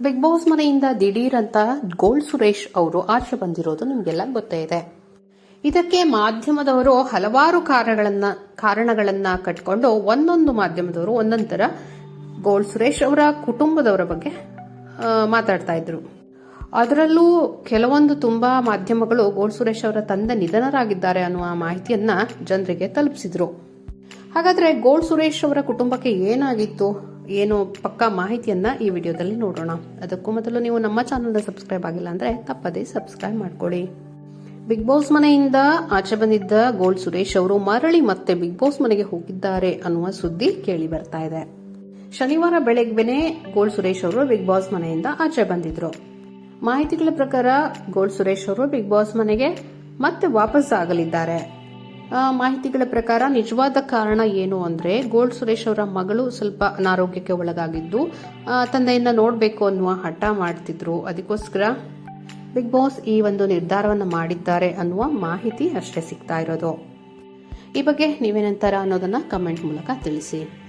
Big boss ಮನೆಯಿಂದ ದಿಢೀರ್ ಅಂತ ಗೋಲ್ಡ್ ಸುರೇಶ್ ಅವರು ಆಚೆ ಬಂದಿರೋದು ನಿಮಗೆಲ್ಲ ಗೊತ್ತೇ ಇದೆ. ಇದಕ್ಕೆ ಮಾಧ್ಯಮದವರು ಹಲವಾರು ಕಾರಣಗಳನ್ನ ಕಾರಣಗಳನ್ನ ಕಟ್ಕೊಂಡು ಒಂದೊಂದು ಮಾಧ್ಯಮದವರು ಒಂದೊಂದರ ಗೋಲ್ಡ್ ಸುರೇಶ್ ಅವರ ಕುಟುಂಬದವರ ಬಗ್ಗೆ ಮಾತಾಡ್ತಾ ಇದ್ರು. ಅದರಲ್ಲೂ ಕೆಲವೊಂದು ತುಂಬಾ ಮಾಧ್ಯಮಗಳು ಗೋಲ್ಡ್ ಸುರೇಶ್ ಅವರ ತಂದೆ ನಿಧನರಾಗಿದ್ದಾರೆ ಅನ್ನುವ ಮಾಹಿತಿಯನ್ನ ಜನರಿಗೆ ತಲುಪಿಸಿದ್ರು. ಹಾಗಾದ್ರೆ ಗೋಲ್ಡ್ ಸುರೇಶ್ ಅವರ ಕುಟುಂಬಕ್ಕೆ ಏನಾಗಿತ್ತು? ಏನು ಪಕ್ಕಾ ಮಾಹಿತಿಯನ್ನ ಈ ವಿಡಿಯೋದಲ್ಲಿ ನೋಡೋಣ. ಅದಕ್ಕೂ ಮೊದಲು ನೀವು ನಮ್ಮ ಚಾನಲ್ನ ಸಬ್ಸ್ಕ್ರೈಬ್ ಆಗಿಲ್ಲ ಅಂದ್ರೆ ತಪ್ಪದೇ ಸಬ್ಸ್ಕ್ರೈಬ್ ಮಾಡ್ಕೊಳ್ಳಿ. ಬಿಗ್ ಬಾಸ್ ಮನೆಯಿಂದ ಆಚೆ ಬಂದಿದ್ದ ಗೋಲ್ಡ್ ಸುರೇಶ್ ಅವರು ಮರಳಿ ಮತ್ತೆ ಬಿಗ್ ಬಾಸ್ ಮನೆಗೆ ಹೋಗಿದ್ದಾರೆ ಅನ್ನುವ ಸುದ್ದಿ ಕೇಳಿ ಬರ್ತಾ ಇದೆ. ಶನಿವಾರ ಬೆಳಗ್ಗೆನೆ ಗೋಲ್ಡ್ ಸುರೇಶ್ ಅವರು ಬಿಗ್ ಬಾಸ್ ಮನೆಯಿಂದ ಆಚೆ ಬಂದಿದ್ರು. ಮಾಹಿತಿಗಳ ಪ್ರಕಾರ ಗೋಲ್ಡ್ ಸುರೇಶ್ ಅವರು ಬಿಗ್ ಬಾಸ್ ಮನೆಗೆ ಮತ್ತೆ ವಾಪಸ್ ಆಗಲಿದ್ದಾರೆ. ಮಾಹಿತಿಗಳ ಪ್ರಕಾರ ನಿಜವಾದ ಕಾರಣ ಏನು ಅಂದ್ರೆ ಗೋಲ್ಡ್ ಸುರೇಶ್ ಅವರ ಮಗಳು ಸ್ವಲ್ಪ ಅನಾರೋಗ್ಯಕ್ಕೆ ಒಳಗಾಗಿದ್ದು ತಂದೆಯನ್ನ ನೋಡಬೇಕು ಅನ್ನುವ ಹಠ ಮಾಡ್ತಿದ್ರು. ಅದಕ್ಕೋಸ್ಕರ ಬಿಗ್ ಬಾಸ್ ಈ ಒಂದು ನಿರ್ಧಾರವನ್ನು ಮಾಡಿದ್ದಾರೆ ಅನ್ನುವ ಮಾಹಿತಿ ಅಷ್ಟೇ ಸಿಗ್ತಾ ಇರೋದು. ಈ ಬಗ್ಗೆ ನೀವೇನಂತಾರ ಅನ್ನೋದನ್ನ ಕಮೆಂಟ್ ಮೂಲಕ ತಿಳಿಸಿ.